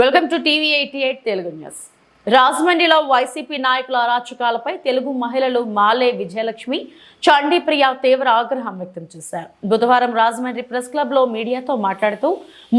Welcome to TV eighty eight Telugu news. రాజమండ్రిలో YCP నాయకుల అరాచకాలపై తెలుగు మహిళలు మాలే విజయలక్ష్మి చండీప్రియ తీవ్ర ఆగ్రహం వ్యక్తం చేశారు. బుధవారం రాజమండ్రి ప్రెస్ క్లబ్లో మీడియాతో మాట్లాడుతూ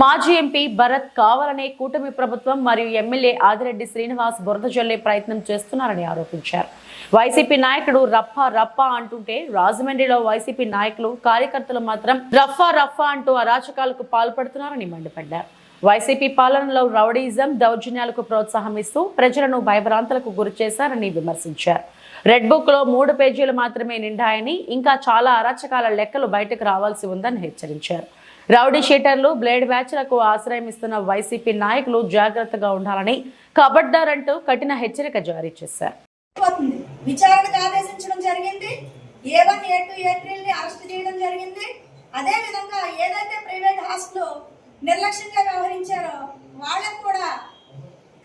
మాజీ ఎంపీ భరత్ కావాలనే కూటమి ప్రభుత్వం మరియు ఎమ్మెల్యే ఆదిరెడ్డి శ్రీనివాస్ బురద జల్లే ప్రయత్నం చేస్తున్నారని ఆరోపించారు. వైసీపీ నాయకుడు రఫా రఫా అంటుంటే రాజమండ్రిలో వైసీపీ నాయకులు కార్యకర్తలు మాత్రం రఫా రఫా అంటూ అరాచకాలకు పాల్పడుతున్నారని మండిపడ్డారు. వైసీపీ పాలనలో రౌడీజం దౌర్జన్యాలకు ప్రోత్సాహం ఇస్తూ ప్రజలను భయభ్రాంతులకు గురి చేశారని విమర్శించారు. రెడ్ బుక్లో మూడు పేజీలు మాత్రమే నిండాయని ఇంకా చాలా అరాచకాల లెక్కలు బయటకు రావాల్సి ఉందని హెచ్చరించారు. రౌడీ షీటర్లు బ్లేడ్ బ్యాచ్లకు ఆశ్రయం ఇస్తున్న వైసీపీ నాయకులు జాగ్రత్తగా ఉండాలని కబడ్డారంటూ కఠిన హెచ్చరిక జారీ చేశారు. విచారణకు ఆదేశించడం జరిగింది. ఏ వన్ ఏ టూ ఏ త్రీని అరెస్ట్ చేయడం జరిగింది. అదే విధంగా ఏదైతే ప్రైవేట్ హాస్టల్ నిర్లక్ష్యంగా వ్యవహరించారో. వాళ్ళకు కూడా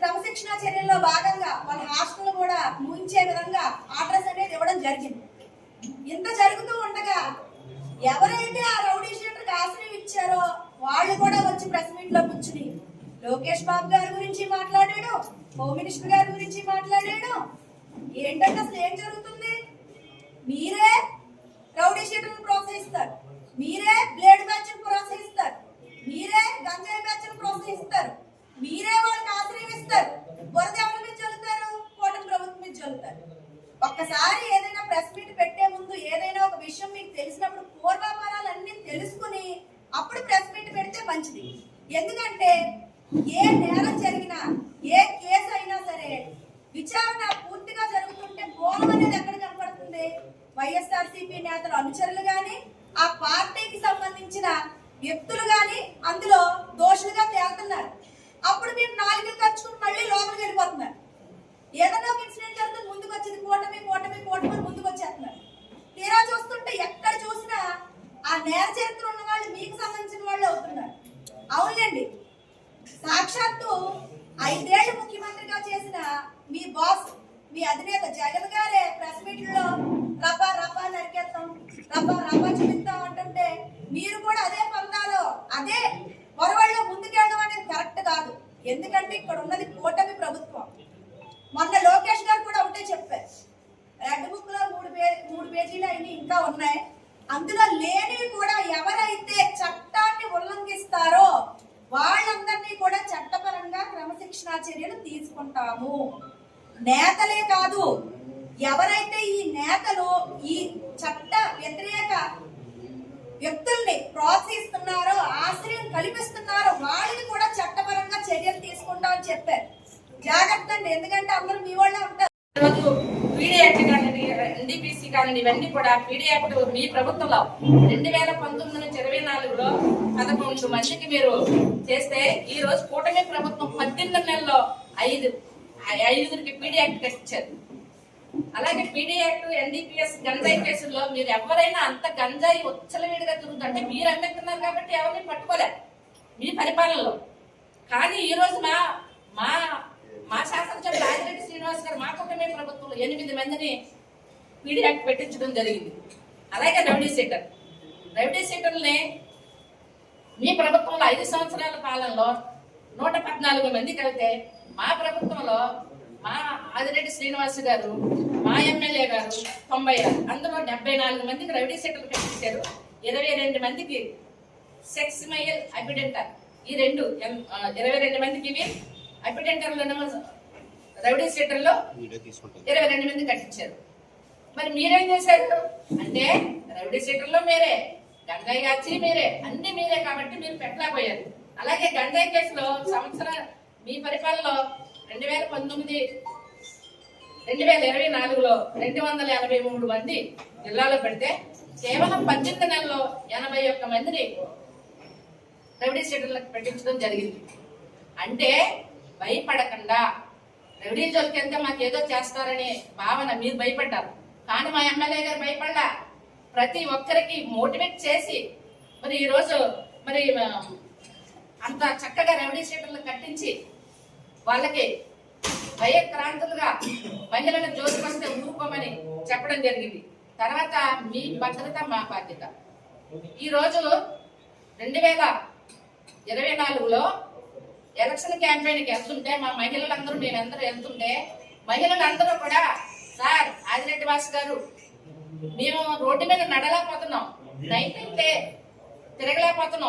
క్రమశిక్షణ చర్యల్లో భాగంగా వాళ్ళ హాస్టల్ కూడా ముగించే విధంగా ఆర్డర్స్ అనేది ఇవ్వడం జరిగింది. ఇంత జరుగుతూ ఉండగా ఎవరైతే ఆ రౌడీ షీటర్కి ఆశ్రయం ఇచ్చారో వాళ్ళు కూడా వచ్చి ప్రెస్ మీట్లో కూర్చుని లోకేష్ బాబు గారి గురించి మాట్లాడాడు హోమ్ మినిస్టర్ గారి గురించి మాట్లాడాడు. ఏంటంటే అసలు ఏం జరుగుతుంది? మీరే రౌడీ షీటర్ని ప్రోత్సహిస్తారు. మీరే బ్లేడ్ బ్యాచ్ ప్రోత్సహిస్తారు. మీరే చల్లుతారు మీరే వాళ్ళని ఆశ్రయిస్తారు. బురద ఎవరి మీద చల్లుతారు? కూటమి ప్రభుత్వం మీద చల్లుతారు. ఒక్కసారి ఏదైనా ప్రెస్ మీట్ పెట్టే ముందు ఏదైనా ఒక విషయం మీకు తెలిసినప్పుడు పూర్వాపరాలన్నీ తెలుసుకుని అప్పుడు ప్రెస్ మీట్ పెడితే మంచిది. ఎందుకంటే ఏ నేరం జరిగినా ఏ కేసు అయినా సరే విచారణ పూర్తిగా జరుగుతుంటే మోహం అనేది ఎక్కడ కనపడుతుంది వైఎస్ఆర్సీపీ నేతల అనుచరులు గాని ఆ పార్టీకి సంబంధించిన వ్యక్తులు అందులో దోషులుగా తేలుతున్నారు. అప్పుడు మీరు నాలుగు ఖర్చుకుని మళ్ళీ లోపలికి వెళ్ళిపోతున్నారు. ఏదైనా ఒక ఇన్సిడెంట్ జరిగితే ముందుకు వచ్చేది కూటమి కూటమి కూటమి ముందుకు వచ్చేస్తున్నారు. తీరా చూస్తుంటే ఎక్కడ చూసినా ఆ నేర చరిత్ర ఉన్న వాళ్ళు మీకు సంబంధించిన వాళ్ళు అవుతున్నారు. అవునండి సాక్షాత్తు ఐదేళ్ళు ముఖ్యమంత్రిగా చేసిన మీ బాస్ మీ అధినేత జగన్ గారే ప్రెస్ మీట్లో రబ్బా రబ్బా నరికేస్తాం రబ్బా రబ్బా చూపిస్తాం అంటుంటే మీరు కూడా అదే పొరవల్లో ముందుకెళ్ళడం అనేది కరెక్ట్ కాదు ఎందుకంటే ఇక్కడ ఉన్నది కూటమి ప్రభుత్వం మొన్న లోకేష్ గారు కూడా ఒకటే చెప్పారు రెడ్ బుక్లో మూడు పే మూడు పేజీలు అయినా ఇంకా ఉన్నాయి. అందులో లేనివి కూడా ఎవరైతే చట్టాన్ని ఉల్లంఘిస్తారో వాళ్ళందరినీ కూడా చట్టపరంగా క్రమశిక్షణా చర్యలు తీసుకుంటాము. నేతలే కాదు ఎవరైతే ఈ నేతలు ఈ చట్ట వ్యతిరేక వ్యక్తుల్ని ప్రోత్సహిస్తున్నారో ఆశ్రయం కల్పిస్తున్నారో వాళ్ళని కూడా చట్టపరంగా చర్యలు తీసుకుంటామని చెప్పారు. జాగ్రత్త అండి ఎందుకంటే అందరూ మీ వాళ్ళే ఉంటారు రోజు పీడీ యాక్ట్ కానివ్వండి ఎన్డీపీసీ కానీ ఇవన్నీ కూడా పీడీ యాక్ట్ మీ ప్రభుత్వంలో రెండు వేల పంతొమ్మిది నుంచి ఇరవై నాలుగులో పదకొండు మందికి మీరు చేస్తే ఈ రోజు కూటమి ప్రభుత్వం పద్దెనిమిది నెలల్లో ఐదు ఐదుగురికి పీడీ యాక్ట్ కట్టించారు అలాగే పీడీ యాక్ట్ ఎన్డీపీఎస్ గంజాయి కేసుల్లో మీరు ఎవరైనా అంత గంజాయి ఉచ్చలవిడిగా తిరుగుతుంటే మీరు అమ్మేస్తున్నారు కాబట్టి ఎవరిని పట్టుకోలే మీ పరిపాలనలో. కానీ ఈ రోజు మా మా మా శాసనసభ్యులు ఆదిరెడ్డి శ్రీనివాస్ గారు మా కుటుంబ ప్రభుత్వంలో ఎనిమిది మందిని పీడీ యాక్ట్ పెట్టించడం జరిగింది. అలాగే రౌడీ సీటర్. రౌడీ సీటర్ని మీ ప్రభుత్వంలో ఐదు సంవత్సరాల పాలనలో నూట పద్నాలుగు మంది కలితే మా ప్రభుత్వంలో మా ఆదిరెడ్డి శ్రీనివాస్ గారు మా ఎమ్మెల్యే గారు తొంభై ఆరు. అందులో డెబ్బై నాలుగు మందికి రౌడీ సీటర్లు కట్టించారు ఇరవై రెండు మందికి సెక్స్ మైల్ అపిడెంటర్. ఈ రెండు ఇరవై రెండు మందికి ఇవి అపిడెంటర్లను రౌడీ సీటర్లో ఇరవై రెండు మంది కట్టించారు. మరి మీరేం చేశారు? అంటే రౌడీ సీటర్లో మీరే గంజాయి కాచి మీరే అన్ని మీరే కాబట్టి మీరు పెట్టలేకపోయారు. అలాగే గంజాయి కేసులో సంవత్సరం మీ పరిపాలనలో రెండు వేల పంతొమ్మిది రెండు వేల ఇరవై నాలుగులో రెండు వందల ఎనభై మూడు మంది జిల్లాలో పెడితే కేవలం పద్దెనిమిది నెలల్లో ఎనభై ఒక్క మందిని రౌడీ షీటర్లకు పెట్టించడం జరిగింది. అంటే భయపడకుండా రౌడీ జోలికి వెళ్తే మాకేదో చేస్తారనే భావన మీరు భయపడ్డారు. కానీ మా ఎమ్మెల్యే గారు భయపడ్డా ప్రతి ఒక్కరికి మోటివేట్ చేసి మరి ఈరోజు మరి అంత చక్కగా రెవెన్యూ షీటర్లు కట్టించి వాళ్ళకి భయక్రాంతులుగా మహిళల జోలికి వస్తే ఊరుకోమని చెప్పడం జరిగింది. తర్వాత మీ భద్రత మా బాధ్యత. ఈరోజు రెండు వేల ఇరవై నాలుగులో ఎలక్షన్ క్యాంపెయిన్కి వెళ్తుంటే మా మహిళలందరూ మేమందరూ వెళ్తుంటే మహిళలందరూ కూడా సార్ ఆదిరెడ్డి వాసు గారు మేము రోడ్డు మీద నడలేకపోతున్నాం నైట్ తిరగలేకపోతున్నాం.